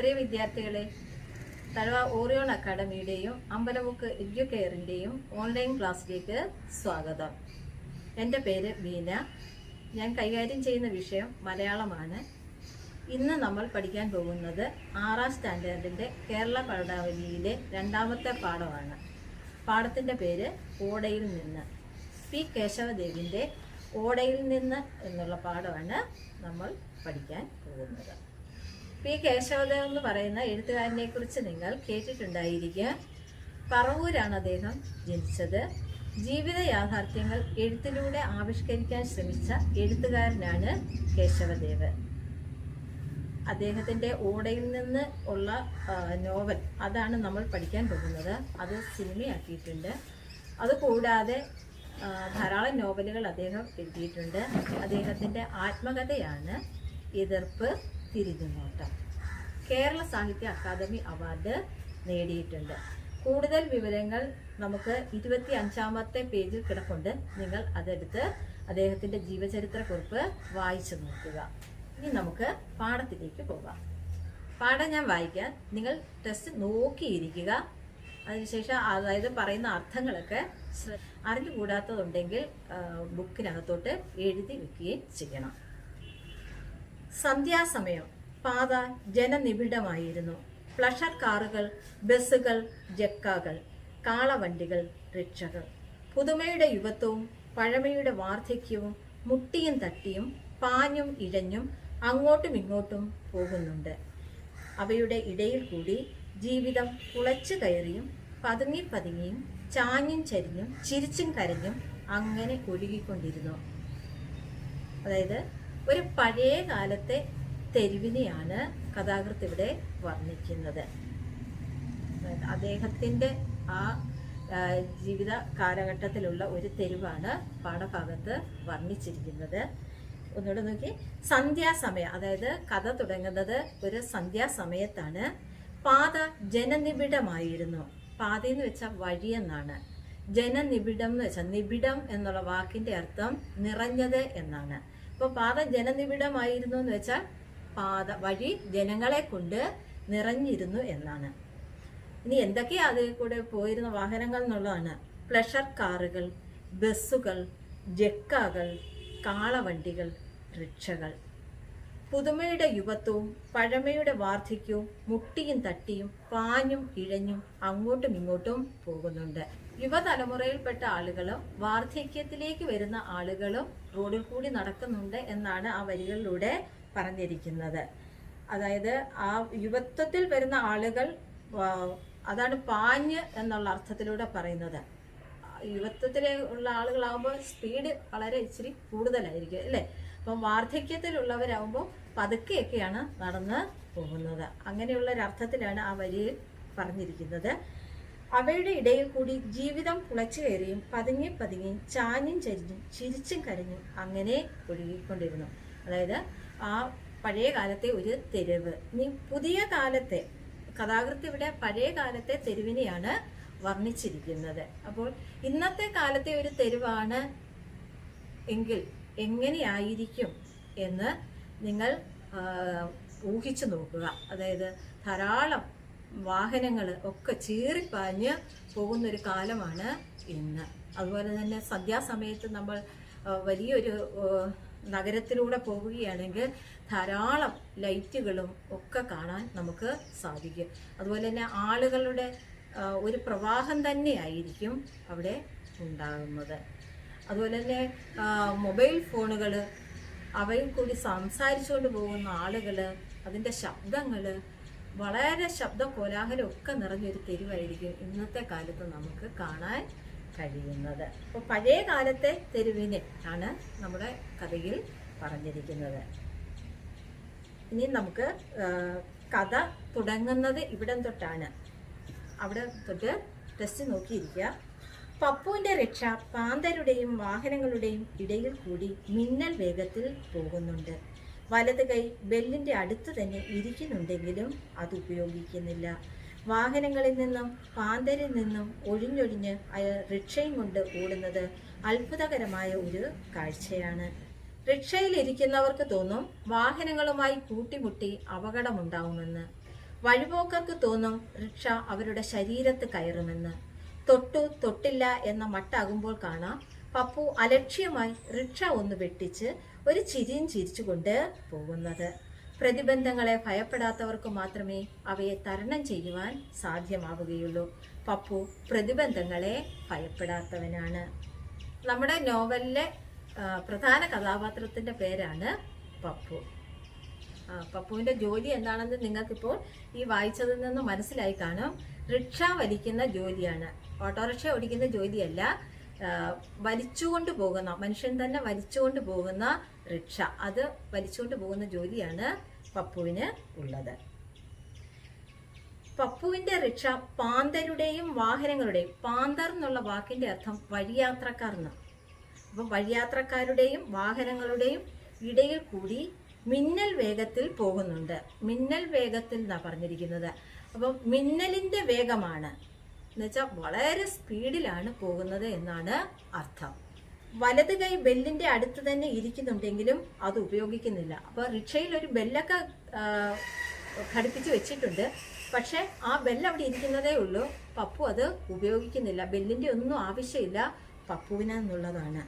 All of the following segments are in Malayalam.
പ്രിയ വിദ്യാർത്ഥികളെ തഴവ ഓറിയോൺ അക്കാഡമിയുടെയും അമ്പലമുക്ക് എഡ്യൂക്കെയറിന്റെയും ഓൺലൈൻ ക്ലാസ്സിലേക്ക് സ്വാഗതം. എന്റെ പേര് ബീന ഞാൻ കൈകാര്യം ചെയ്യുന്ന വിഷയം മലയാളമാണ്. ഇന്ന് നമ്മൾ പഠിക്കാൻ പോകുന്നത് ആറാം സ്റ്റാൻഡേർഡിന്റെ കേരള പഠനാവലിയിലെ രണ്ടാമത്തെ പാഠമാണ്. പാഠത്തിന്റെ പേര് ഓടയിൽ നിന്ന്. പി കേശവദേവിന്റെ ഓടയിൽ നിന്ന് എന്നുള്ള പാഠമാണ് നമ്മൾ പഠിക്കാൻ പോകുന്നത്. പി. കേശവദേവ് എന്ന് പറയുന്ന എഴുത്തുകാരനെ കുറിച്ച് നിങ്ങൾ കേട്ടിട്ടുണ്ടായിരിക്കുക. പറവൂരാണ് അദ്ദേഹം ജനിച്ചത്. ജീവിത യാഥാർത്ഥ്യങ്ങൾ എഴുത്തിലൂടെ ആവിഷ്കരിക്കാൻ ശ്രമിച്ച എഴുത്തുകാരനാണ് കേശവദേവ്. അദ്ദേഹത്തിന്റെ ഓടയിൽ നിന്ന് ഉള്ള നോവൽ അതാണ് നമ്മൾ പഠിക്കാൻ പോകുന്നത്. അത് സിനിമയാക്കിയിട്ടുണ്ട്. അതുകൂടാതെ ധാരാളം നോവലുകൾ അദ്ദേഹം എഴുതിയിട്ടുണ്ട്. അദ്ദേഹത്തിന്റെ ആത്മകഥയാണ് എതിർപ്പ്. തിരിഞ്ഞുനോട്ടം കേരള സാഹിത്യ അക്കാദമി അവാർഡ് നേടിയിട്ടുണ്ട്. കൂടുതൽ വിവരങ്ങൾ നമുക്ക് ഇരുപത്തി അഞ്ചാമത്തെ പേജിൽ കിടപ്പുണ്ട്. നിങ്ങൾ അതെടുത്ത് അദ്ദേഹത്തിന്റെ ജീവചരിത്രക്കുറിപ്പ് വായിച്ചു നോക്കുക. ഇനി നമുക്ക് പാഠത്തിലേക്ക് പോകാം. പാഠം ഞാൻ വായിക്കാൻ നിങ്ങൾ ടെസ്റ്റ് നോക്കിയിരിക്കുക. അതിനുശേഷം അതായത് പറയുന്ന അർത്ഥങ്ങളൊക്കെ അറിഞ്ഞുകൂടാത്തതുണ്ടെങ്കിൽ ബുക്കിനകത്തോട്ട് എഴുതി വെക്കുകയും ചെയ്യണം. സന്ധ്യാസമയം പാത ജനനിബിഡമായിരുന്നു. പ്ലഷർ കാറുകൾ ബസ്സുകൾ ജക്കാകൾ കാളവണ്ടികൾ റിക്ഷകൾ. പുതുമയുടെ യുവത്വവും പഴമയുടെ വാർദ്ധക്യവും മുട്ടിയും തട്ടിയും പാഞ്ഞും ഇഴഞ്ഞും അങ്ങോട്ടും ഇങ്ങോട്ടും പോകുന്നുണ്ട്. അവയുടെ ഇടയിൽ കൂടി ജീവിതം കുളച്ചു കയറിയും പതുങ്ങി പതുങ്ങിയും ചാഞ്ഞും ചരിഞ്ഞും ചിരിച്ചും കരഞ്ഞും അങ്ങനെ ഒഴുകിക്കൊണ്ടിരുന്നു. അതായത് ഒരു പഴയ കാലത്തെ തെരുവിനെയാണ് കഥാകൃത്ത് ഇവിടെ വർണിക്കുന്നത്. അദ്ദേഹത്തിന്റെ ആ ജീവിത കാലഘട്ടത്തിലുള്ള ഒരു തെരുവാണ് പാഠഭാഗത്ത് വർണിച്ചിരിക്കുന്നത്. ഒന്നുകൂടെ നോക്കി. സന്ധ്യാസമയം അതായത് കഥ തുടങ്ങുന്നത് ഒരു സന്ധ്യാസമയത്താണ്. പാത ജനനിബിഡമായിരുന്നു. പാത എന്ന് വെച്ചാൽ വഴിയെന്നാണ്. ജനനിബിഡം എന്ന് വെച്ചാൽ നിബിഡം എന്നുള്ള വാക്കിന്റെ അർത്ഥം നിറഞ്ഞത് എന്നാണ്. അപ്പോൾ പാത ജനനിബിഡമായിരുന്നു എന്ന് വെച്ചാൽ പാത വഴി ജനങ്ങളെ കൊണ്ട് നിറഞ്ഞിരുന്നു എന്നാണ്. ഇനി എന്തൊക്കെയാ അതിൽ കൂടെ പോയിരുന്ന വാഹനങ്ങൾ എന്നുള്ളതാണ്. പ്ലഷർ കാറുകൾ ബസ്സുകൾ ജക്കാകൾ കാളവണ്ടികൾ റിക്ഷകൾ. പുതുമയുടെ യുവത്വവും പഴമയുടെ വാർദ്ധക്യവും മുട്ടിയും തട്ടിയും പാഞ്ഞും ഇഴഞ്ഞും അങ്ങോട്ടും ഇങ്ങോട്ടും പോകുന്നുണ്ട്. യുവതലമുറയിൽപ്പെട്ട ആളുകളും വാർദ്ധക്യത്തിലേക്ക് വരുന്ന ആളുകളും റോഡിൽ കൂടി നടക്കുന്നുണ്ട് എന്നാണ് ആ വരികളിലൂടെ പറഞ്ഞിരിക്കുന്നത്. അതായത് ആ യുവത്വത്തിൽ വരുന്ന ആളുകൾ അതാണ് പാഞ്ഞ് എന്നുള്ള അർത്ഥത്തിലൂടെ പറയുന്നത്. യുവത്വത്തിലെ ഉള്ള ആളുകളാകുമ്പോൾ സ്പീഡ് വളരെ ഇച്ചിരി കൂടുതലായിരിക്കും അല്ലേ? അപ്പം വാർദ്ധക്യത്തിലുള്ളവരാകുമ്പോൾ പതുക്കെയൊക്കെയാണ് നടന്ന് പോകുന്നത്. അങ്ങനെയുള്ള ഒരു അർത്ഥത്തിലാണ് ആ വരിയിൽ പറഞ്ഞിരിക്കുന്നത്. അവയുടെ ഇടയിൽ കൂടി ജീവിതം കുളച്ചു കയറിയും പതുങ്ങി പതുങ്ങിയും ചാഞ്ഞും ചരിഞ്ഞും ചിരിച്ചും കരഞ്ഞും അങ്ങനെ ഒഴുകിക്കൊണ്ടിരുന്നു. അതായത് ആ പഴയ കാലത്തെ ഒരു തെരുവ്. ഇനി പുതിയ കാലത്തെ കഥാകൃത്ത് ഇവിടെ പഴയ കാലത്തെ തെരുവിനെയാണ് വർണിച്ചിരിക്കുന്നത്. അപ്പോൾ ഇന്നത്തെ കാലത്തെ ഒരു തെരുവാണ് എങ്കിൽ എങ്ങനെയായിരിക്കും എന്ന് നിങ്ങൾ ഊഹിച്ചു നോക്കുക. അതായത് ധാരാളം വാഹനങ്ങൾ ഒക്കെ ചീറിപ്പാഞ്ഞ് പോകുന്നൊരു കാലമാണ് ഇന്ന്. അതുപോലെ തന്നെ സന്ധ്യാസമയത്ത് നമ്മൾ വലിയൊരു നഗരത്തിലൂടെ പോവുകയാണെങ്കിൽ ധാരാളം ലൈറ്റുകളും ഒക്കെ കാണാൻ നമുക്ക് സാധിക്കും. അതുപോലെ തന്നെ ആളുകളുടെ ഒരു പ്രവാഹം തന്നെയായിരിക്കും അവിടെ ഉണ്ടാകുന്നത്. അതുപോലെ തന്നെ മൊബൈൽ ഫോണുകൾ അവയിൽ കൂടി സംസാരിച്ചുകൊണ്ട് പോകുന്ന ആളുകൾ അതിന്റെ ശബ്ദങ്ങൾ വളരെ ശബ്ദ കോലാഹലം ഒക്കെ നിറഞ്ഞൊരു തെരുവായിരിക്കും ഇന്നത്തെ കാലത്ത് നമുക്ക് കാണാൻ കഴിയുന്നത്. അപ്പോൾ പഴയ കാലത്തെ തെരുവിനെ ആണ് നമ്മുടെ കഥയിൽ പറഞ്ഞിരിക്കുന്നത്. ഇനി നമുക്ക് കഥ തുടങ്ങുന്നത് ഇവിടം തൊട്ടാണ്. അവിടെ തൊട്ട് ടെസ്റ്റ് നോക്കിയിരിക്കുക. പപ്പുവിന്റെ രക്ഷ പാന്തരുടെയും വാഹനങ്ങളുടെയും ഇടയിൽ കൂടി മിന്നൽ വേഗത്തിൽ പോകുന്നുണ്ട്. വലത് കൈ ബെല്ലിന്റെ അടുത്ത് തന്നെ ഇരിക്കുന്നുണ്ടെങ്കിലും അത് ഉപയോഗിക്കുന്നില്ല. വാഹനങ്ങളിൽ നിന്നും പാന്തരിൽ നിന്നും ഒഴിഞ്ഞൊഴിഞ്ഞ് അയാൾ റിക്ഷയും കൊണ്ട് ഓടുന്നത് അത്ഭുതകരമായ ഒരു കാഴ്ചയാണ്. റിക്ഷയിൽ ഇരിക്കുന്നവർക്ക് തോന്നും വാഹനങ്ങളുമായി കൂട്ടിമുട്ടി അപകടമുണ്ടാവുമെന്ന്. വഴിപോക്കർക്ക് തോന്നും റിക്ഷ അവരുടെ ശരീരത്ത് കയറുമെന്ന്. തൊട്ടു തൊട്ടില്ല എന്ന മട്ടാകുമ്പോൾ കാണാം പപ്പു അലക്ഷ്യമായി റിക്ഷ ഒന്ന് വെട്ടിച്ച് ഒരു ചിരിയും ചിരിച്ചുകൊണ്ട് പോകുന്നത്. പ്രതിബന്ധങ്ങളെ ഭയപ്പെടാത്തവർക്ക് മാത്രമേ അവയെ തരണം ചെയ്യുവാൻ സാധ്യമാവുകയുള്ളൂ. പപ്പു പ്രതിബന്ധങ്ങളെ ഭയപ്പെടാത്തവനാണ്. നമ്മുടെ നോവലിലെ പ്രധാന കഥാപാത്രത്തിന്റെ പേരാണ് പപ്പു. പപ്പുവിന്റെ ജോലി എന്താണെന്ന് നിങ്ങൾക്കിപ്പോൾ ഈ വായിച്ചതിൽ നിന്ന് മനസ്സിലായി കാണും. റിക്ഷ വലിക്കുന്ന ജോലിയാണ്. ഓട്ടോറിക്ഷ ഓടിക്കുന്ന ജോലിയല്ല. വലിച്ചുകൊണ്ട് പോകുന്ന മനുഷ്യൻ തന്നെ വലിച്ചുകൊണ്ട് പോകുന്ന റിക്ഷ. അത് വലിച്ചുകൊണ്ട് പോകുന്ന ജോലിയാണ് പപ്പുവിന് ഉള്ളത്. പപ്പുവിന്റെ റിക്ഷ പാന്തരുടെയും വാഹനങ്ങളുടെയും പാന്തർ എന്നുള്ള വാക്കിന്റെ അർത്ഥം വഴിയാത്രക്കാർ എന്നാണ്. അപ്പം വഴിയാത്രക്കാരുടെയും വാഹനങ്ങളുടെയും ഇടയിൽ കൂടി മിന്നൽ വേഗത്തിൽ പോകുന്നുണ്ട്. മിന്നൽ വേഗത്തിൽ എന്നാണ് പറഞ്ഞിരിക്കുന്നത്? അപ്പം മിന്നലിന്റെ വേഗമാണ്. എന്നുവെച്ചാൽ വളരെ സ്പീഡിലാണ് പോകുന്നത് എന്നാണ് അർത്ഥം. വലത് കൈ ബെല്ലിന്റെ അടുത്ത് തന്നെ ഇരിക്കുന്നുണ്ടെങ്കിലും അത് ഉപയോഗിക്കുന്നില്ല. അപ്പോൾ റിക്ഷയിൽ ഒരു ബെല്ലൊക്കെ ഘടിപ്പിച്ച് വെച്ചിട്ടുണ്ട്. പക്ഷേ ആ ബെല്ല് അവിടെ ഇരിക്കുന്നതേ ഉള്ളൂ. പപ്പു അത് ഉപയോഗിക്കുന്നില്ല. ബെല്ലിന്റെ ഒന്നും ആവശ്യമില്ല പപ്പുവിനെന്നുള്ളതാണ്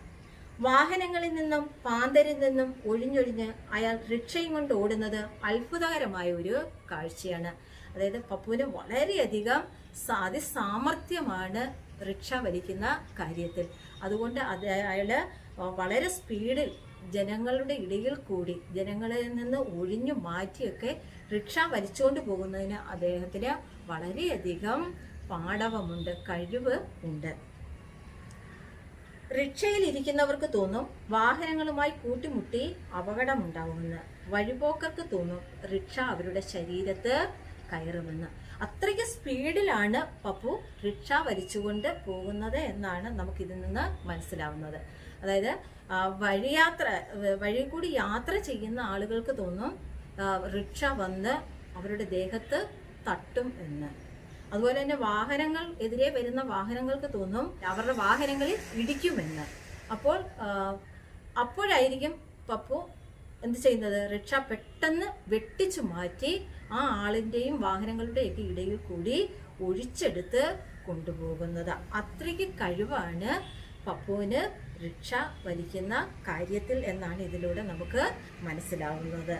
വാഹനങ്ങളിൽ നിന്നും പാന്തരിൽ നിന്നും ഒഴിഞ്ഞൊഴിഞ്ഞ് അയാൾ റിക്ഷയും കൊണ്ട് ഓടുന്നത് അത്ഭുതകരമായ ഒരു കാഴ്ചയാണ്. അതായത് പപ്പുവിന് വളരെയധികം അതിസാമർഥ്യമാണ് റിക്ഷ വലിക്കുന്ന കാര്യത്തിൽ. അതുകൊണ്ട് അത് അയാൾ വളരെ സ്പീഡിൽ ജനങ്ങളുടെ ഇടയിൽ കൂടി ജനങ്ങളിൽ നിന്ന് ഒഴിഞ്ഞു മാറ്റിയൊക്കെ റിക്ഷ വലിച്ചുകൊണ്ട് പോകുന്നതിന് അദ്ദേഹത്തിന് വളരെയധികം പാടവമുണ്ട് കഴിവ് ഉണ്ട്. റിക്ഷയിൽ ഇരിക്കുന്നവർക്ക് തോന്നും വാഹനങ്ങളുമായി കൂട്ടിമുട്ടി അപകടമുണ്ടാവുമെന്ന്. വഴിപോക്കർക്ക് തോന്നും റിക്ഷ അവരുടെ ശരീരത്ത് കയറുമെന്ന്. അത്രയ്ക്ക് സ്പീഡിലാണ് പപ്പു റിക്ഷ വലിച്ചുകൊണ്ട് പോകുന്നത് എന്നാണ് നമുക്കിതിൽ നിന്ന് മനസ്സിലാവുന്നത്. അതായത് വഴിയാത്ര വഴി കൂടി യാത്ര ചെയ്യുന്ന ആളുകൾക്ക് തോന്നും റിക്ഷ വന്ന് അവരുടെ ദേഹത്ത് തട്ടും എന്ന്. അതുപോലെ തന്നെ വാഹനങ്ങൾ എതിരെ വരുന്ന വാഹനങ്ങൾക്ക് തോന്നും അവരുടെ വാഹനങ്ങളിൽ ഇടിക്കുമെന്ന് അപ്പോൾ അപ്പോഴായിരിക്കും പപ്പു എന്ത് ചെയ്യുന്നത്? റിക്ഷ പെട്ടെന്ന് വെട്ടിച്ചു മാറ്റി ആ ആളിന്റെയും വാഹനങ്ങളുടെയൊക്കെ ഇടയിൽ കൂടി ഒഴിച്ചെടുത്ത് കൊണ്ടുപോകുന്നത്. അത്രയ്ക്ക് കഴിവാണ് പപ്പുവിന് റിക്ഷ വലിക്കുന്ന കാര്യത്തിൽ എന്നാണ് ഇതിലൂടെ നമുക്ക് മനസ്സിലാവുന്നത്.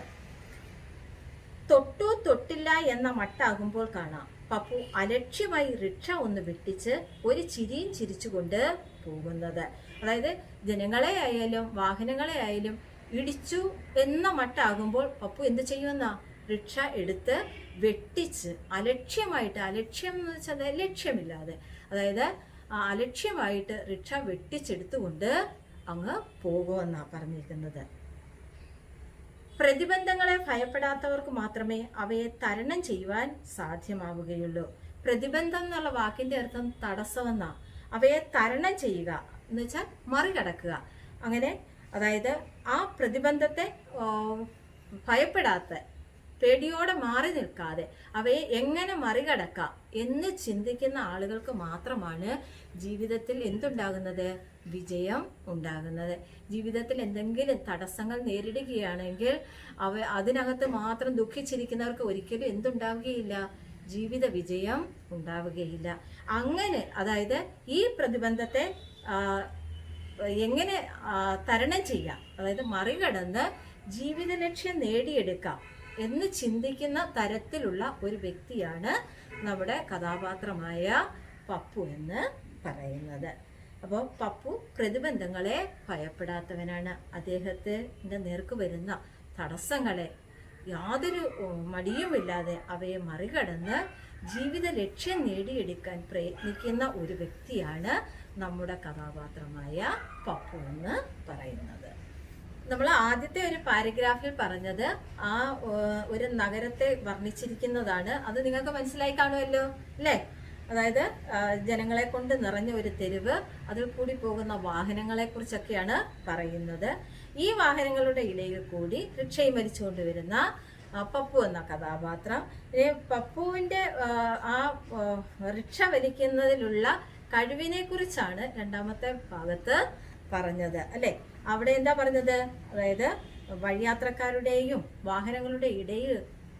തൊട്ടു തൊട്ടില്ല എന്ന മട്ടാകുമ്പോൾ കാണാം. പപ്പു അലക്ഷ്യമായി റിക്ഷ ഒന്ന് വെട്ടിച്ച് ഒരു ചിരിയും ചിരിച്ചുകൊണ്ട് പോകുന്നത്. അതായത് ജനങ്ങളെ ആയാലും വാഹനങ്ങളെ ആയാലും ഇടിച്ചു എന്ന മട്ടാകുമ്പോൾ പപ്പു എന്ത് ചെയ്യുമെന്നാ? റിക്ഷ എടുത്ത് വെട്ടിച്ച് അലക്ഷ്യമായിട്ട് അലക്ഷ്യം എന്ന് വെച്ചാൽ ലക്ഷ്യമില്ലാതെ. അതായത് അലക്ഷ്യമായിട്ട് റിക്ഷ വെട്ടിച്ചെടുത്തുകൊണ്ട് അങ്ങ് പോകുമെന്നാണ് പറഞ്ഞിരിക്കുന്നത്. പ്രതിബന്ധങ്ങളെ ഭയപ്പെടാത്തവർക്ക് മാത്രമേ അവയെ തരണം ചെയ്യുവാൻ സാധ്യമാവുകയുള്ളൂ. പ്രതിബന്ധം എന്നുള്ള വാക്കിന്റെ അർത്ഥം തടസ്സമെന്നാ. അവയെ തരണം ചെയ്യുക എന്ന് വെച്ചാൽ മറികടക്കുക. അങ്ങനെ അതായത് ആ പ്രതിബന്ധത്തെ ഭയപ്പെടാത്ത പേടിയോടെ മാറി നിൽക്കാതെ അവയെ എങ്ങനെ മറികടക്കാം എന്ന് ചിന്തിക്കുന്ന ആളുകൾക്ക് മാത്രമാണ് ജീവിതത്തിൽ എന്തുണ്ടാകുന്നത്? വിജയം ഉണ്ടാകുന്നത്. ജീവിതത്തിൽ എന്തെങ്കിലും തടസ്സങ്ങൾ നേരിടുകയാണെങ്കിൽ അവ അതിനകത്ത് മാത്രം ദുഃഖിച്ചിരിക്കുന്നവർക്ക് ഒരിക്കലും എന്തുണ്ടാവുകയില്ല? ജീവിത വിജയം ഉണ്ടാവുകയില്ല. അങ്ങനെ അതായത് ഈ പ്രതിബന്ധത്തെ എങ്ങനെ തരണം ചെയ്യാം? അതായത് മറികടന്ന് ജീവിത ലക്ഷ്യം നേടിയെടുക്കാം എന്ന് ചിന്തിക്കുന്ന തരത്തിലുള്ള ഒരു വ്യക്തിയാണ് നമ്മുടെ കഥാപാത്രമായ പപ്പു എന്ന് പറയുന്നത്. അപ്പോൾ പപ്പു പ്രതിബന്ധങ്ങളെ ഭയപ്പെടാത്തവനാണ്. അദ്ദേഹത്തിന്റെ നേർക്ക് വരുന്ന തടസ്സങ്ങളെ യാതൊരു മടിയുമില്ലാതെ അവയെ മറികടന്ന് ജീവിത ലക്ഷ്യം നേടിയെടുക്കാൻ പ്രയത്നിക്കുന്ന ഒരു വ്യക്തിയാണ് നമ്മുടെ കഥാപാത്രമായ പപ്പു എന്ന് പറയുന്നത്. നമ്മൾ ആദ്യത്തെ ഒരു പാരഗ്രാഫിൽ പറഞ്ഞത് ആ ഒരു നഗരത്തെ വർണിച്ചിരിക്കുന്നതാണ്. അത് നിങ്ങൾക്ക് മനസ്സിലായി കാണുമല്ലോ അല്ലേ? അതായത് ജനങ്ങളെ കൊണ്ട് നിറഞ്ഞ ഒരു തെരുവ് അതിൽ കൂടി പോകുന്ന വാഹനങ്ങളെ കുറിച്ചൊക്കെയാണ് പറയുന്നത്. ഈ വാഹനങ്ങളുടെ ഇടയിൽ കൂടി റിക്ഷയിൽ മരിച്ചുകൊണ്ട് വരുന്ന പപ്പു എന്ന കഥാപാത്രം. പപ്പുവിന്റെ ആ, റിക്ഷ വലിക്കുന്നതിലുള്ള കഴിവിനെ കുറിച്ചാണ് രണ്ടാമത്തെ ഭാഗത്ത് പറഞ്ഞത് അല്ലെ? അവിടെ എന്താ പറഞ്ഞത്? അതായത് വഴിയാത്രക്കാരുടെയും വാഹനങ്ങളുടെ ഇടയിൽ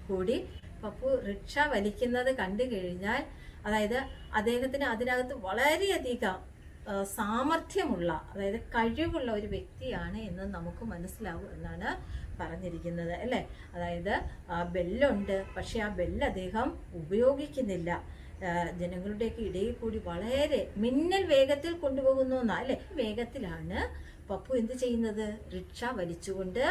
കൂടി പപ്പു റിക്ഷ വലിക്കുന്നത് കണ്ടു കഴിഞ്ഞാൽ അതായത് അദ്ദേഹത്തിന് അതിനകത്ത് വളരെയധികം സാമർഥ്യമുള്ള അതായത് കഴിവുള്ള ഒരു വ്യക്തിയാണ് എന്ന് നമുക്ക് മനസ്സിലാവും എന്നാണ് പറഞ്ഞിരിക്കുന്നത് അല്ലേ? അതായത് ബെല്ലുണ്ട് പക്ഷെ ആ ബെല്ല് അദ്ദേഹം ഉപയോഗിക്കുന്നില്ല. ജനങ്ങളുടെയൊക്കെ ഇടയിൽ കൂടി വളരെ മിന്നൽ വേഗത്തിൽ കൊണ്ടുപോകുന്നു എന്നാ അല്ലെ? വേഗത്തിലാണ് പപ്പു എന്ത് ചെയ്യുന്നത്? റിക്ഷ വലിച്ചുകൊണ്ട്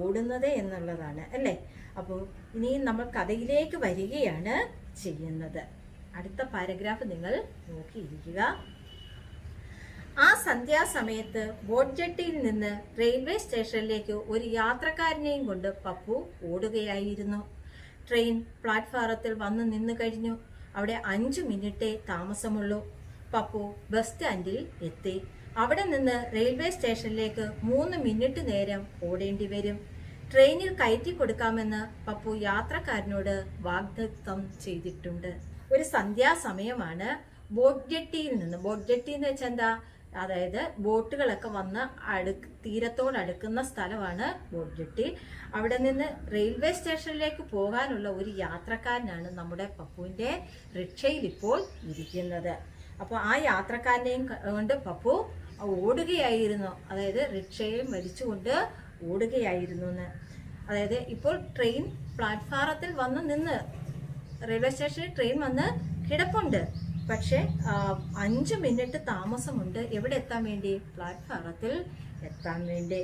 ഓടുന്നത് എന്നുള്ളതാണ് അല്ലേ? അപ്പോൾ ഇനി നമ്മൾ കഥയിലേക്ക് വരികയാണ് ചെയ്യുന്നത്. അടുത്ത പാരഗ്രാഫ് നിങ്ങൾ നോക്കിയിരിക്കുക. ആ സന്ധ്യാസമയത്ത് ബോട്ട്ജെട്ടിയിൽ നിന്ന് റെയിൽവേ സ്റ്റേഷനിലേക്ക് ഒരു യാത്രക്കാരനെയും കൊണ്ട് പപ്പു ഓടുകയായിരുന്നു. ട്രെയിൻ പ്ലാറ്റ്ഫാറത്തിൽ വന്നു നിന്നു കഴിഞ്ഞു. അവിടെ അഞ്ചു മിനിറ്റേ താമസമുള്ളൂ. പപ്പു ബസ് സ്റ്റാൻഡിൽ എത്തി. അവിടെ നിന്ന് റെയിൽവേ സ്റ്റേഷനിലേക്ക് മൂന്ന് മിനിറ്റ് നേരം ഓടേണ്ടി വരും. ട്രെയിനിൽ കയറ്റി കൊടുക്കാമെന്ന് പപ്പു യാത്രക്കാരനോട് വാഗ്ദത്തം ചെയ്തിട്ടുണ്ട്. ഒരു സന്ധ്യാസമയമാണ് ബോട്ട് ജെട്ടിയിൽ നിന്ന്. ബോട്ട് ജെട്ടി എന്ന് വെച്ചാൽ എന്താ? അതായത് ബോട്ടുകളൊക്കെ വന്ന് അടു തീരത്തോട് അടുക്കുന്ന സ്ഥലമാണ് ബോട്ട് ജെട്ടി അവിടെ നിന്ന് റെയിൽവേ സ്റ്റേഷനിലേക്ക് പോകാനുള്ള ഒരു യാത്രക്കാരനാണ് നമ്മുടെ പപ്പുവിന്റെ റിക്ഷയിൽ ഇപ്പോൾ ഇരിക്കുന്നത്. അപ്പോൾ ആ യാത്രക്കാരനെയും കൊണ്ട് പപ്പു ഓടുകയായിരുന്നു. അതായത് റിക്ഷയും വലിച്ചുകൊണ്ട് ഓടുകയായിരുന്നു എന്ന് അതായത് ഇപ്പോൾ ട്രെയിൻ പ്ലാറ്റ്ഫാറത്തിൽ വന്ന് നിന്ന് റെയിൽവേ സ്റ്റേഷനിൽ ട്രെയിൻ വന്ന് കിടപ്പുണ്ട്. പക്ഷേ അഞ്ച് മിനിറ്റ് താമസമുണ്ട്. എവിടെ എത്താൻ വേണ്ടി? പ്ലാറ്റ്ഫാറത്തിൽ എത്താൻ വേണ്ടി.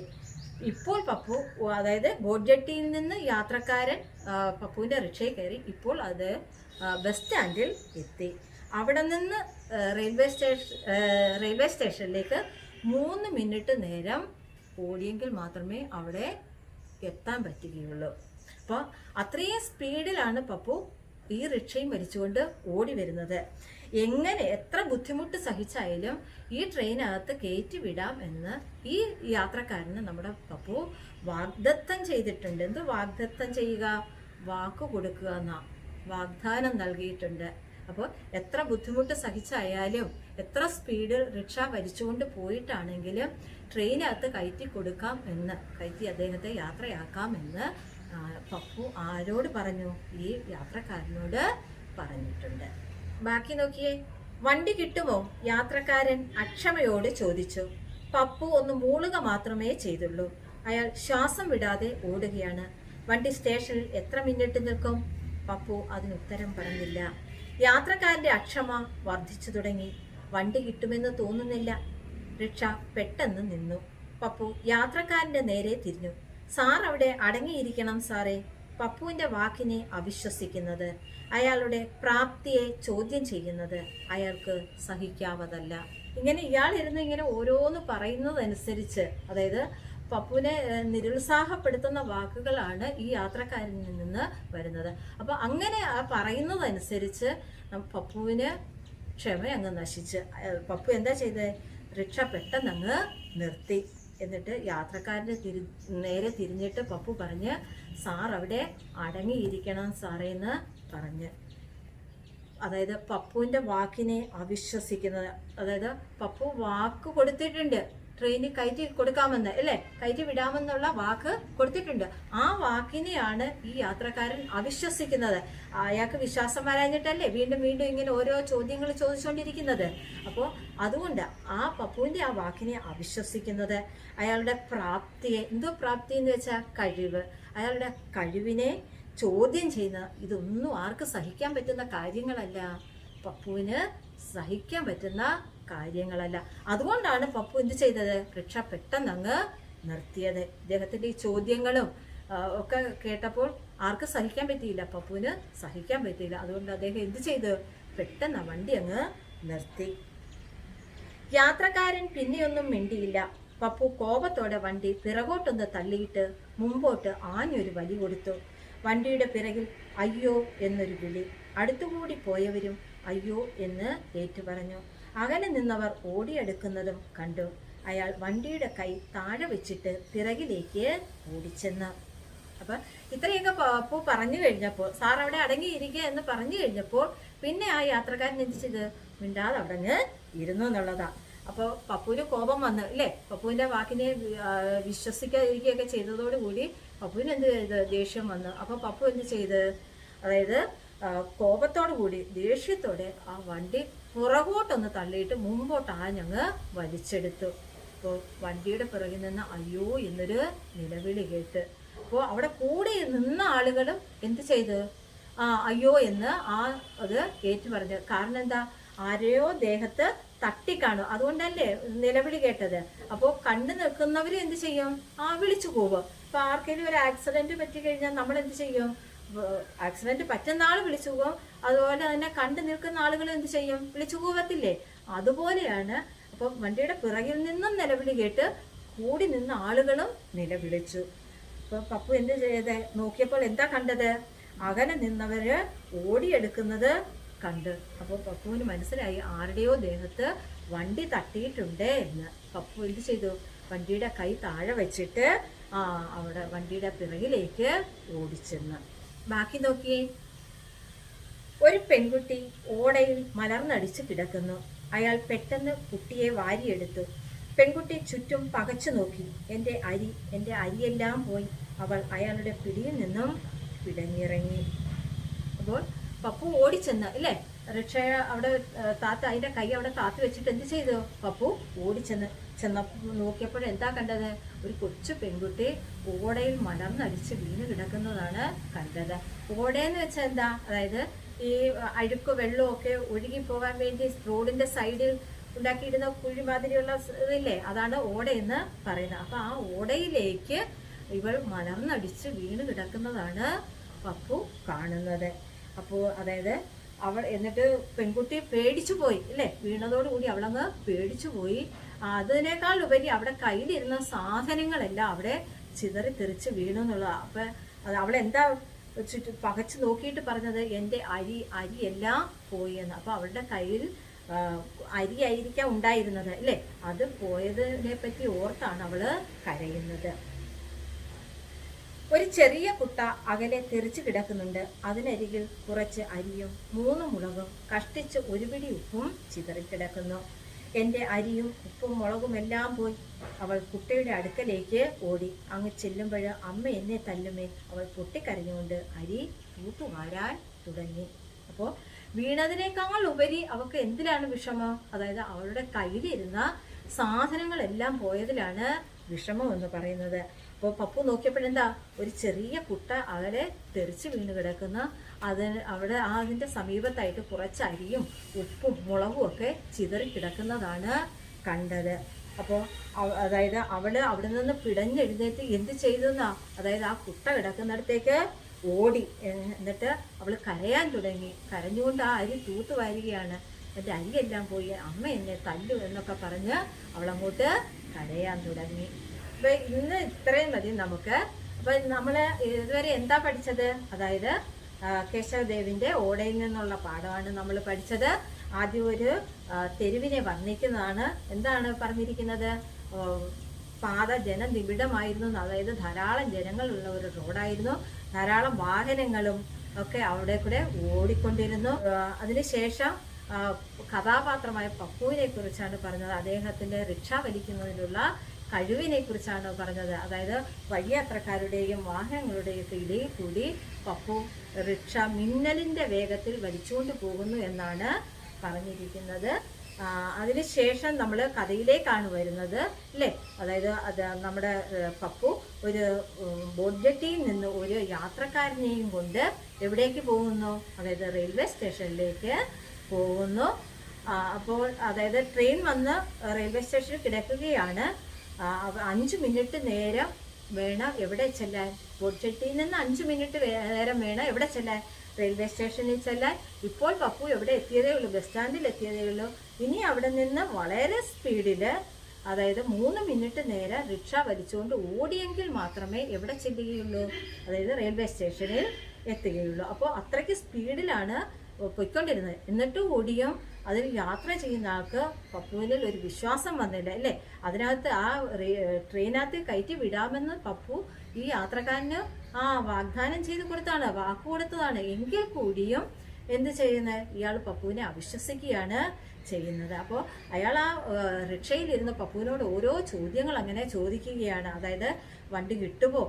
ഇപ്പോൾ പപ്പു അതായത് ബോഡ്ജട്ടിയിൽ നിന്ന് യാത്രക്കാരൻ പപ്പുവിന്റെ റിക്ഷയിൽ കയറി ഇപ്പോൾ അത് ബസ് സ്റ്റാൻഡിൽ എത്തി. അവിടെ നിന്ന് റെയിൽവേ സ്റ്റേഷൻ റെയിൽവേ സ്റ്റേഷനിലേക്ക് മൂന്ന് മിനിറ്റ് നേരം ഓടിയെങ്കിൽ മാത്രമേ അവിടെ എത്താൻ പറ്റുകയുള്ളൂ. അപ്പോൾ അത്രയും സ്പീഡിലാണ് പപ്പു ഈ റിക്ഷയും വലിച്ചുകൊണ്ട് ഓടി വരുന്നത്. എങ്ങനെ എത്ര ബുദ്ധിമുട്ട് സഹിച്ചായാലും ഈ ട്രെയിനകത്ത് കയറ്റി വിടാം എന്ന് ഈ യാത്രക്കാരന് നമ്മുടെ പപ്പു വാഗ്ദത്തം ചെയ്തിട്ടുണ്ട്. എന്ത് വാഗ്ദത്തം ചെയ്യുക? വാക്ക് കൊടുക്കുക എന്ന. വാഗ്ദാനം നൽകിയിട്ടുണ്ട്. അപ്പോൾ എത്ര ബുദ്ധിമുട്ട് സഹിച്ചായാലും എത്ര സ്പീഡിൽ റിക്ഷ വലിച്ചുകൊണ്ട് പോയിട്ടാണെങ്കിലും ട്രെയിനകത്ത് കയറ്റി കൊടുക്കാം എന്ന് കയറ്റി അദ്ദേഹത്തെ യാത്രയാക്കാം എന്ന് പപ്പു ആരോട് പറഞ്ഞു? ഈ യാത്രക്കാരനോട് പറഞ്ഞിട്ടുണ്ട്. ബാക്കി നോക്കിയേ. വണ്ടി കിട്ടുമോ? യാത്രക്കാരൻ അക്ഷമയോട് ചോദിച്ചു. പപ്പു ഒന്ന് മൂളുക മാത്രമേ ചെയ്തുള്ളൂ. അയാൾ ശ്വാസം വിടാതെ ഓടുകയാണ്. വണ്ടി സ്റ്റേഷനിൽ എത്ര മിനിറ്റ് നിൽക്കും? പപ്പു അതിനുത്തരം പറഞ്ഞില്ല. യാത്രക്കാരന്റെ അക്ഷമ വർദ്ധിച്ചു തുടങ്ങി. വണ്ടി കിട്ടുമെന്ന് തോന്നുന്നില്ല. റിക്ഷ പെട്ടെന്ന് നിന്നു. പപ്പു യാത്രക്കാരന്റെ നേരെ തിരിഞ്ഞു. സാർ അവിടെ അടങ്ങിയിരിക്കണം സാറേ പപ്പുവിന്റെ വാക്കിനെ അവിശ്വസിക്കുന്നത്. അയാളുടെ പ്രാപ്തിയെ ചോദ്യം ചെയ്യുന്നത് അയാൾക്ക് സഹിക്കാവതല്ല. ഇങ്ങനെ ഇയാൾ ഇരുന്ന് ഇങ്ങനെ ഓരോന്ന് പറയുന്നതനുസരിച്ച് അതായത് പപ്പുവിനെ നിരുത്സാഹപ്പെടുത്തുന്ന വാക്കുകളാണ് ഈ യാത്രക്കാരിൽ നിന്ന് വരുന്നത്. അപ്പൊ അങ്ങനെ പറയുന്നതനുസരിച്ച് പപ്പുവിന് ക്ഷമ അങ്ങ് നശിച്ച്. പപ്പു എന്താ ചെയ്തത് റിക്ഷ പെട്ടെന്ന് അങ്ങ് നിർത്തി. എന്നിട്ട് യാത്രക്കാരന്റെ തിരി നേരെ തിരിഞ്ഞിട്ട് പപ്പു പറഞ്ഞ് സാർ അവിടെ അടങ്ങിയിരിക്കണം സാറേ എന്ന് പറഞ്ഞ് അതായത് പപ്പുവിന്റെ വാക്കിനെ അവിശ്വസിക്കുന്നത്. അതായത് പപ്പു വാക്ക് കൊടുത്തിട്ടുണ്ട്. ട്രെയിനിൽ കയറ്റി കൊടുക്കാമെന്ന് അല്ലേ? കയറ്റി വിടാമെന്നുള്ള വാക്ക് കൊടുത്തിട്ടുണ്ട്. ആ വാക്കിനെയാണ് ഈ യാത്രക്കാരൻ അവിശ്വസിക്കുന്നത്. അയാൾക്ക് വിശ്വാസം വരാഞ്ഞിട്ടല്ലേ വീണ്ടും വീണ്ടും ഇങ്ങനെ ഓരോ ചോദ്യങ്ങൾ ചോദിച്ചുകൊണ്ടിരിക്കുന്നത്? അപ്പോൾ അതുകൊണ്ട് ആ പപ്പുവിന്റെ ആ വാക്കിനെ അവിശ്വസിക്കുന്നത് അയാളുടെ പ്രാപ്തിയെ എന്തോ പ്രാപ്തി എന്ന് വെച്ചാൽ കഴിവ്. അയാളുടെ കഴിവിനെ ചോദ്യം ചെയ്യുന്ന ഇതൊന്നും ആർക്ക് സഹിക്കാൻ പറ്റുന്ന കാര്യങ്ങളല്ല. പപ്പുവിന് സഹിക്കാൻ പറ്റുന്ന കാര്യങ്ങളല്ല. അതുകൊണ്ടാണ് പപ്പു എന്ത് ചെയ്തത്? റിക്ഷ പെട്ടെന്ന് അങ്ങ് നിർത്തിയത്. ഇദ്ദേഹത്തിന്റെ ഈ ചോദ്യങ്ങളും ഒക്കെ കേട്ടപ്പോൾ ആർക്ക് സഹിക്കാൻ പറ്റിയില്ല. പപ്പുവിന് സഹിക്കാൻ പറ്റിയില്ല. അതുകൊണ്ട് അദ്ദേഹം എന്ത് ചെയ്തു? പെട്ടെന്ന് വണ്ടി അങ്ങ് നിർത്തി. യാത്രക്കാരൻ പിന്നെയൊന്നും മിണ്ടിയില്ല. പപ്പു കോപത്തോടെ വണ്ടി പിറകോട്ടൊന്ന് തള്ളിയിട്ട് മുമ്പോട്ട് ആഞ്ഞൊരു വലി കൊടുത്തു. വണ്ടിയുടെ പിറകിൽ അയ്യോ എന്നൊരു വിളി. അടുത്തുകൂടി പോയവരും അയ്യോ എന്ന് ഏറ്റുപറഞ്ഞു. അകലെ നിന്നവർ ഓടിയെടുക്കുന്നതും കണ്ടു. അയാൾ വണ്ടിയുടെ കൈ താഴെ വെച്ചിട്ട് പിറകിലേക്ക് ഓടിച്ചെന്ന്. അപ്പൊ ഇത്രയൊക്കെ പപ്പു പറഞ്ഞു കഴിഞ്ഞപ്പോൾ സാർ അവിടെ അടങ്ങിയിരിക്കുക എന്ന് പറഞ്ഞു കഴിഞ്ഞപ്പോൾ പിന്നെ ആ യാത്രക്കാരൻ എന്ത് മിണ്ടാതെ അവിടെ ഇരുന്നു എന്നുള്ളതാ. അപ്പോൾ പപ്പുവിന് കോപം വന്ന് അല്ലേ പപ്പുവിന്റെ വാക്കിനെ വിശ്വസിക്കാതിരിക്കുകയൊക്കെ ചെയ്തതോടുകൂടി പപ്പുവിന് എന്ത് ചെയ്ത് ദേഷ്യം വന്നു? അപ്പോൾ പപ്പു എന്ത് ചെയ്ത്? അതായത് കോപത്തോടു കൂടി ദേഷ്യത്തോടെ ആ വണ്ടി പുറകോട്ടൊന്ന് തള്ളിയിട്ട് മുമ്പോട്ട് ആഞ്ഞങ്ങ് വലിച്ചെടുത്തു. അപ്പോൾ വണ്ടിയുടെ പിറകിൽ നിന്ന് അയ്യോ എന്നൊരു നിലവിളി കേട്ട്. അപ്പോൾ അവിടെ കൂടെ നിന്ന ആളുകളും എന്ത് ചെയ്ത്? ആ അയ്യോ എന്ന് ആ അത് ഏറ്റു പറഞ്ഞു കാരണം എന്താ? ആരെയോ ദേഹത്ത് തട്ടിക്കാണും. അതുകൊണ്ടല്ലേ നിലവിളി കേട്ടത്. അപ്പോൾ കണ്ടു നിൽക്കുന്നവര് എന്ത് ചെയ്യും? ആ വിളിച്ചു പോവും ഇപ്പൊ ആർക്കെങ്കിലും ഒരു ആക്സിഡന്റ് പറ്റി കഴിഞ്ഞാൽ നമ്മൾ എന്ത് ചെയ്യും? ആക്സിഡന്റ് പറ്റുന്ന ആൾ വിളിച്ചു പോകും അതുപോലെ തന്നെ കണ്ടു നിൽക്കുന്ന ആളുകൾ എന്ത് ചെയ്യും? വിളിച്ചു പോകത്തില്ലേ അതുപോലെയാണ് അപ്പം വണ്ടിയുടെ പിറകിൽ നിന്നും നിലവിളി കേട്ട് കൂടി നിന്ന ആളുകളും നിലവിളിച്ചു. അപ്പൊ പപ്പു എന്ത് ചെയ്തേ? നോക്കിയപ്പോൾ എന്താ കണ്ടത്? അകലെ നിന്നവര് ഓടിയെടുക്കുന്നത് കണ്ട്. അപ്പോൾ പപ്പുവിന് മനസ്സിലായി ആരുടെയോ ദേഹത്ത് വണ്ടി തട്ടിയിട്ടുണ്ട് എന്ന്. പപ്പു എന്ത് ചെയ്തു? വണ്ടിയുടെ കൈ താഴെ വെച്ചിട്ട് ആ അവിടെ വണ്ടിയുടെ പിറകിലേക്ക് ഓടിച്ചെന്ന്. ബാക്കി നോക്കിയേ. ഒരു പെൺകുട്ടി ഓടയിൽ മലർന്നടിച്ച് കിടക്കുന്നു. അയാൾ പെട്ടെന്ന് കുട്ടിയെ വാരിയെടുത്തു. പെൺകുട്ടി ചുറ്റും പകച്ചു നോക്കി. എന്റെ അരി എന്റെ അരിയെല്ലാം പോയി. അവൾ അയാളുടെ പിടിയിൽ നിന്നും പിടഞ്ഞിറങ്ങി. അപ്പോൾ പപ്പു ഓടിച്ചെന്ന് അല്ലേ റിക്ഷയ അവിടെ താത്ത അതിന്റെ കൈ അവിടെ താത്തി വെച്ചിട്ട് എന്ത് ചെയ്തു? പപ്പു ഓടിച്ചെന്ന്. ചെന്ന നോക്കിയപ്പോൾ എന്താ കണ്ടത്? ഒരു കൊച്ചു പെൺകുട്ടി ഓടയിൽ മലർന്നടിച്ച് വീണ് കിടക്കുന്നതാണ് കണ്ടത്. ഓടയെന്ന് വെച്ചാൽ എന്താ? അതായത് ഈ അഴുക്ക് വെള്ളമൊക്കെ ഒഴുകി പോകാൻ വേണ്ടി റോഡിന്റെ സൈഡിൽ ഉണ്ടാക്കിയിരുന്ന കുഴി മാതിരിയുള്ള ഇതില്ലേ? അതാണ് ഓടയെന്ന് പറയുന്നത്. അപ്പൊ ആ ഓടയിലേക്ക് ഇവൾ മലർന്നടിച്ച് വീണ് കിടക്കുന്നതാണ് പപ്പു കാണുന്നത്. അപ്പോൾ അതായത് അവൾ എന്നിട്ട് പെൺകുട്ടി പേടിച്ചു പോയി അല്ലേ വീണതോടുകൂടി അവളങ്ങ് പേടിച്ചു പോയി. അതിനേക്കാൾ ഉപരി അവിടെ കയ്യിലിരുന്ന സാധനങ്ങളെല്ലാം അവിടെ ചിതറി തെറിച്ച് വീണു എന്നുള്ളതാണ് അപ്പൊ അവൾ എന്താ ചുറ്റും പകച്ചു നോക്കിയിട്ട് പറഞ്ഞത്? എന്റെ അരി അരി എല്ലാം പോയി എന്ന്. അപ്പൊ അവളുടെ കയ്യിൽ അരിയായിരിക്കാം ഉണ്ടായിരുന്നത് അല്ലേ അത് പോയതിനെ പറ്റി ഓർത്താണ് അവൾ കരയുന്നത്. ഒരു ചെറിയ കുട്ട അകലെ തെറിച്ചു കിടക്കുന്നുണ്ട്. അതിനരികിൽ കുറച്ച് അരിയും മൂന്ന് മുളകും കഷ്ടിച്ച് ഒരു പിടി ഉപ്പും ചിതറിക്കിടക്കുന്നു എന്റെ അരിയും ഉപ്പും മുളകും എല്ലാം പോയി. അവൾ കുട്ടയുടെ അടുക്കലേക്ക് ഓടി. അങ്ങ് ചെല്ലുമ്പോൾ അമ്മ എന്നെ തല്ലുമേ. അവൾ പൊട്ടിക്കരഞ്ഞുകൊണ്ട് അരി തൂത്തുവാരാൻ തുടങ്ങി. അപ്പോൾ വീണതിനേക്കാൾ ഉപരി അവൾക്ക് എന്തിനാണ് വിഷമം? അതായത് അവളുടെ കയ്യിലിരുന്ന സാധനങ്ങളെല്ലാം പോയതിലാണ് വിഷമം എന്ന് പറയുന്നത്. അപ്പോൾ പപ്പു നോക്കിയപ്പോഴെന്താ? ഒരു ചെറിയ കുട്ട അവരെ തെറിച്ച് വീണ് കിടക്കുന്ന. അതിന് അവിടെ ആ അതിന്റെ സമീപത്തായിട്ട് കുറച്ച് അരിയും ഉപ്പും മുളകും ഒക്കെ ചിതറി കിടക്കുന്നതാണ് കണ്ടത്. അപ്പോൾ അതായത് അവൾ അവിടെ നിന്ന് പിടഞ്ഞെഴുന്നേറ്റ് എന്ത് ചെയ്തു എന്നാ അതായത് ആ കുട്ട കിടക്കുന്നിടത്തേക്ക് ഓടി. എന്നിട്ട് അവൾ കരയാൻ തുടങ്ങി. കരഞ്ഞുകൊണ്ട് ആ അരി തൂത്ത് വാരുകയാണ്. എന്റെ അരിയെല്ലാം പോയി. അമ്മ എന്നെ തല്ലു എന്നൊക്കെ പറഞ്ഞ് അവളങ്ങോട്ട് കരയാൻ തുടങ്ങി. അപ്പൊ ഇന്ന് ഇത്രയും മതി നമുക്ക്. അപ്പൊ നമ്മൾ ഇതുവരെ എന്താ പഠിച്ചത്? അതായത് കേശവദേവിന്റെ ഓടയിൽ നിന്നുള്ള പാഠമാണ് നമ്മൾ പഠിച്ചത്. ആദ്യം ഒരു തെരുവിനെ വർണിക്കുന്നതാണ്. എന്താണ് പറഞ്ഞിരിക്കുന്നത്? പാത ജനനിബിഡമായിരുന്നു. അതായത് ധാരാളം ജനങ്ങളുള്ള ഒരു റോഡായിരുന്നു. ധാരാളം വാഹനങ്ങളും ഒക്കെ അവിടെ കൂടെ ഓടിക്കൊണ്ടിരുന്നു. അതിനുശേഷം കഥാപാത്രമായ പപ്പുവിനെ കുറിച്ചാണ് പറഞ്ഞത്. അദ്ദേഹത്തിന്റെ റിക്ഷ വലിക്കുന്നതിനുള്ള കഴിവിനെ കുറിച്ചാണ് പറഞ്ഞത്? അതായത് വഴിയാത്രക്കാരുടെയും വാഹനങ്ങളുടെയും ഒക്കെ ഇടയിൽ കൂടി പപ്പു റിക്ഷ മിന്നലിന്റെ വേഗത്തിൽ വലിച്ചുകൊണ്ട് പോകുന്നു എന്നാണ് പറഞ്ഞിരിക്കുന്നത്. അതിനുശേഷം നമ്മൾ കഥയിലേക്കാണ് വരുന്നത് അല്ലേ? അതായത് അത് നമ്മുടെ പപ്പു ഒരു ഉം, നിന്ന് ഒരു യാത്രക്കാരനെയും കൊണ്ട് എവിടേക്ക് പോകുന്നു? അതായത് റെയിൽവേ സ്റ്റേഷനിലേക്ക് പോകുന്നു. അപ്പോൾ അതായത് ട്രെയിൻ വന്ന് റെയിൽവേ സ്റ്റേഷനിൽ കിടക്കുകയാണ്. അഞ്ച് മിനിറ്റ് നേരം വേണം എവിടെ ചെല്ലാൻ. പൊടിച്ചട്ടിയിൽ നിന്ന് അഞ്ച് മിനിറ്റ് നേരം വേണം എവിടെ ചെല്ലാൻ. റെയിൽവേ സ്റ്റേഷനിൽ ചെല്ലാൻ. ഇപ്പോൾ പപ്പു എവിടെ എത്തിയതേ ഉള്ളൂ? ബസ് സ്റ്റാൻഡിൽ എത്തിയതേ ഉള്ളൂ. ഇനി അവിടെ നിന്ന് വളരെ സ്പീഡിൽ അതായത് മൂന്ന് മിനിറ്റ് നേരം റിക്ഷ വലിച്ചുകൊണ്ട് ഓടിയെങ്കിൽ മാത്രമേ എവിടെ ചെല്ലുകയുള്ളൂ? അതായത് റെയിൽവേ സ്റ്റേഷനിൽ എത്തുകയുള്ളൂ. അപ്പോൾ അത്രയ്ക്ക് സ്പീഡിലാണ് പൊയ്ക്കൊണ്ടിരുന്നത്. എന്നിട്ട് ഓടിയും അതിൽ യാത്ര ചെയ്യുന്ന ആൾക്ക് പപ്പുവിനിൽ ഒരു വിശ്വാസം വന്നില്ല അല്ലേ? അതിനകത്ത് ആ ട്രെയിനകത്ത് കയറ്റി വിടാമെന്ന് പപ്പു ഈ യാത്രക്കാരന് ആ വാഗ്ദാനം ചെയ്ത് കൊടുത്താണ് വാക്ക് കൊടുത്തതാണ്. എങ്കിൽ കൂടിയും എന്ത് ചെയ്യുന്നത് ഇയാൾ പപ്പുവിനെ അവിശ്വസിക്കുകയാണ് ചെയ്യുന്നത്. അപ്പോൾ അയാൾ ആ റിക്ഷയിലിരുന്ന് പപ്പുവിനോട് ഓരോ ചോദ്യങ്ങൾ അങ്ങനെ ചോദിക്കുകയാണ്. അതായത് വണ്ടി കിട്ടുമോ?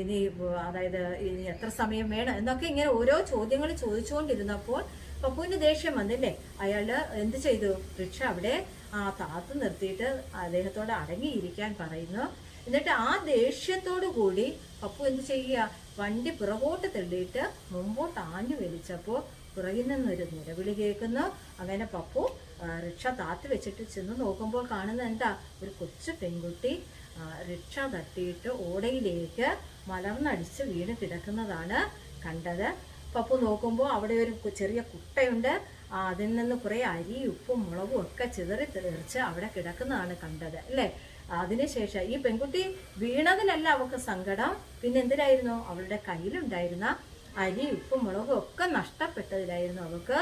ഇനി അതായത് ഇനി എത്ര സമയം വേണം? എന്നൊക്കെ ഇങ്ങനെ ഓരോ ചോദ്യങ്ങൾ ചോദിച്ചുകൊണ്ടിരുന്നപ്പോൾ പപ്പുവിന് ദേഷ്യം വന്നില്ലേ? അയാൾ എന്ത് ചെയ്തു? റിക്ഷ അവിടെ ആ താത്ത് നിർത്തിയിട്ട് അദ്ദേഹത്തോട് അടങ്ങിയിരിക്കാൻ പറയുന്നു. എന്നിട്ട് ആ ദേഷ്യത്തോടു കൂടി പപ്പു എന്ത് ചെയ്യുക? വണ്ടി പുറകോട്ട് തള്ളിയിട്ട് മുമ്പോട്ട് ആഞ്ഞു വലിച്ചപ്പോൾ പുറകിൽ നിന്നൊരു നിലവിളി കേൾക്കുന്നു. അങ്ങനെ പപ്പു റിക്ഷ താത്തി വെച്ചിട്ട് ചെന്ന് നോക്കുമ്പോൾ കാണുന്ന എന്താ? ഒരു കൊച്ചു പെൺകുട്ടി റിക്ഷ തട്ടിയിട്ട് ഓടയിലേക്ക് മലർന്നടിച്ച് വീണ് കിടക്കുന്നതാണ് കണ്ടത്. പപ്പു നോക്കുമ്പോൾ അവിടെ ഒരു ചെറിയ കുട്ടയുണ്ട്. അതിൽ നിന്ന് കുറേ അരി ഉപ്പും മുളകും ഒക്കെ ചിതറി തെറിച്ച് അവിടെ കിടക്കുന്നതാണ് കണ്ടത് അല്ലേ? അതിനുശേഷം ഈ പെൺകുട്ടി വീണതിലല്ല അവൾക്ക് സങ്കടം. പിന്നെ എന്തിനായിരുന്നു? അവളുടെ കയ്യിലുണ്ടായിരുന്ന അരി ഉപ്പും മുളകും ഒക്കെ നഷ്ടപ്പെട്ടതിലായിരുന്നു അവൾക്ക്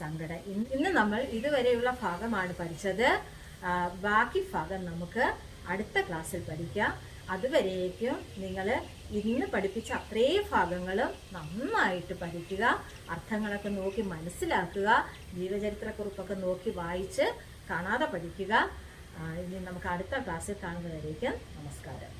സങ്കടം. ഇന്ന് നമ്മൾ ഇതുവരെയുള്ള ഭാഗമാണ് പഠിച്ചത്. ബാക്കി ഭാഗം നമുക്ക് അടുത്ത ക്ലാസ്സിൽ പഠിക്കാം. അതുവരേക്കും നിങ്ങൾ ഇന്ന് പഠിപ്പിച്ച അത്രയും ഭാഗങ്ങളും നന്നായിട്ട് പഠിക്കുക അർത്ഥങ്ങളൊക്കെ നോക്കി മനസ്സിലാക്കുക ജീവചരിത്രക്കുറിപ്പൊക്കെ നോക്കി വായിച്ച് കാണാതെ പഠിക്കുക. ഇനി നമുക്ക് അടുത്ത ക്ലാസ്സിൽ കാണുന്നതായിരിക്കും നമസ്കാരം.